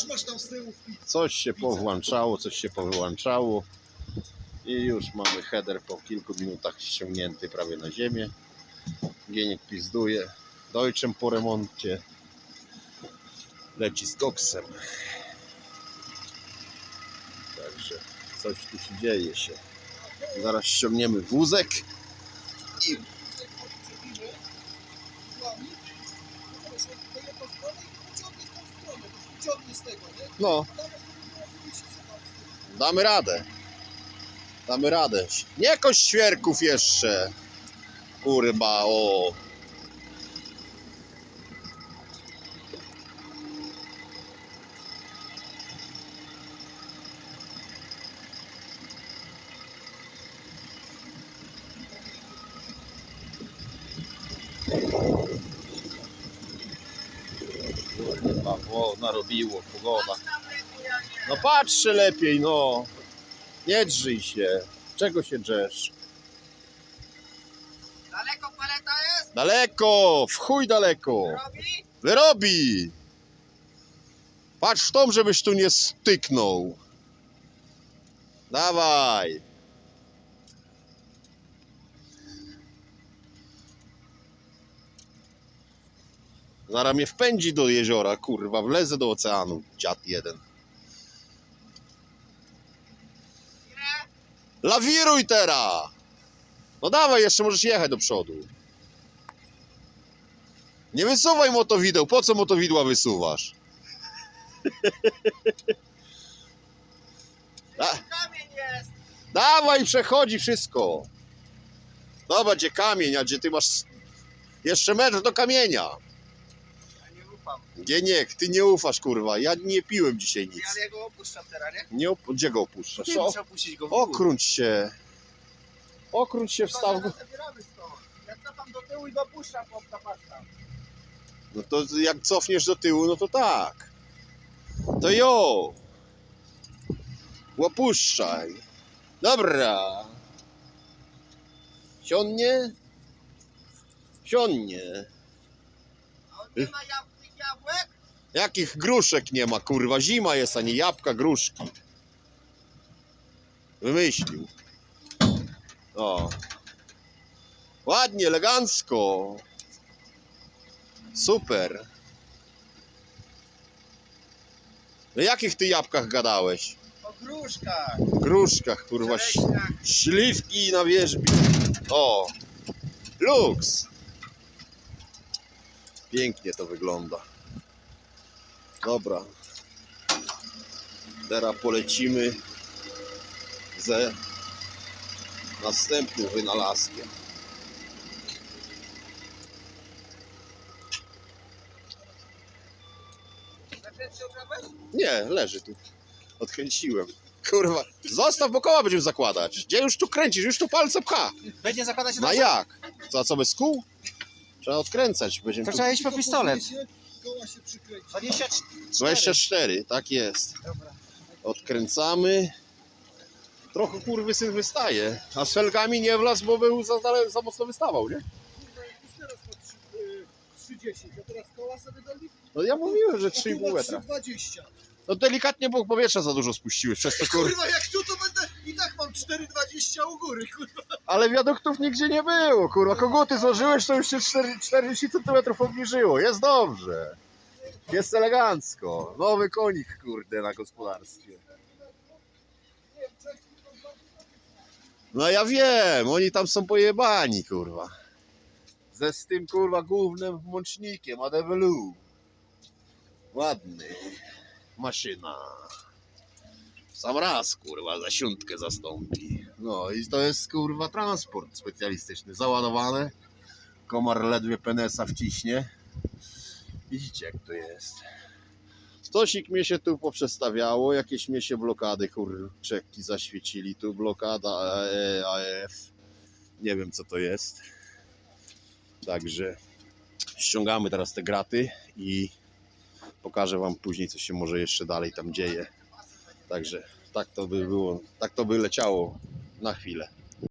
też masz tam z tyłu wpis. Coś się powłączało, coś się powyłączało. I już mamy header po kilku minutach ściągnięty prawie na ziemię. Gieniek pizduje. Dojczem po remoncie. Leci z koksem. Także coś tu się dzieje się. Zaraz ściągniemy wózek. I no, damy radę. Damy radę. Nie kość świerków jeszcze. Kurba, o. Kurwa, o, narobiło pogoda. No patrzę lepiej, no. Nie drzyj się. Czego się drzesz? Daleko paleta jest? Daleko, w chuj daleko. Robi? Wyrobi. Patrz w tą, żebyś tu nie styknął. Dawaj. Zaraz mnie wpędzi do jeziora, kurwa, wlezę do oceanu, dziad jeden. Lawiruj teraz! No dawaj, jeszcze możesz jechać do przodu. Nie wysuwaj motowideł, po co motowidła wysuwasz? Da, dawaj, przechodzi wszystko. Dobra, gdzie kamień, a gdzie ty masz jeszcze metr do kamienia. Nie. Gieniek, ty nie ufasz, kurwa, ja nie piłem dzisiaj nic. Ale ja go opuszczam teraz, nie? Nie op- gdzie go opuszczasz? Ty O, muszę opuścić go w górę. okrąć się. Okrąć się, wstaw go. Zaraz zabieramy stąd. Ja cofam do tyłu i go puszczam po ptapaszka. No to jak cofniesz do tyłu, no to tak. To jo. Opuszczaj. Dobra. Siądnie? Siądnie. A on nie ma jab tych jabłek? Jakich gruszek nie ma, kurwa. Zima jest, a nie jabłka, gruszki. Wymyślił. O. Ładnie, elegancko. Super. No jakich ty jabłkach gadałeś? O gruszkach. Gruszkach, kurwa. Czereśniach. Śliwki na wierzbie. O. Luks. Pięknie to wygląda. Dobra. Teraz polecimy ze następnym wynalazkiem. Nie, leży tu. Odkręciłem. Kurwa, zostaw, bo koła będziemy zakładać. Gdzie już tu kręcisz? Już tu palce pcha. Będzie zakładać Na jak? Co, co bez kół? Trzeba odkręcać. Będziemy To tu... trzeba iść po pistolet. Koła się przykręci. 24. 24, tak jest. Dobra. Odkręcamy. Trochę kurwy syn wystaje. A z felgami nie wlazł, bo był za, za mocno wystawał, nie? Kurwa, jak już teraz ma trzy- y, 3,10, a teraz koła sobie dali? No ja mówiłem, że A tu 3,5 ma metra. 3,20. No delikatnie, bo powietrza za dużo spuściłeś, przez to kur... Kurwa, jak tu to będę i tak mam 4,20 u góry, kurwa. Ale wiaduktów nigdzie nie było, kurwa. Koguty złożyłeś, to już się 4, 40 cm obniżyło. Jest dobrze. Jest elegancko. Nowy konik, kurde, na gospodarstwie. No ja wiem, oni tam są pojebani, kurwa. Ze z tym, kurwa, głównym włącznikiem, ADWL. Ładny. Maszyna. Sam raz, kurwa, za siątkę zastąpi. No i to jest, kurwa, transport specjalistyczny. Załadowane. Komar ledwie penesa wciśnie. Widzicie, jak to jest. Stosik mnie się tu poprzestawiało, jakieś mnie się blokady kurczeki zaświecili. Tu blokada AE, AEF. Nie wiem co to jest. Także ściągamy teraz te graty i pokażę wam później co się może jeszcze dalej tam dzieje. Także tak to by było, tak to by leciało na chwilę.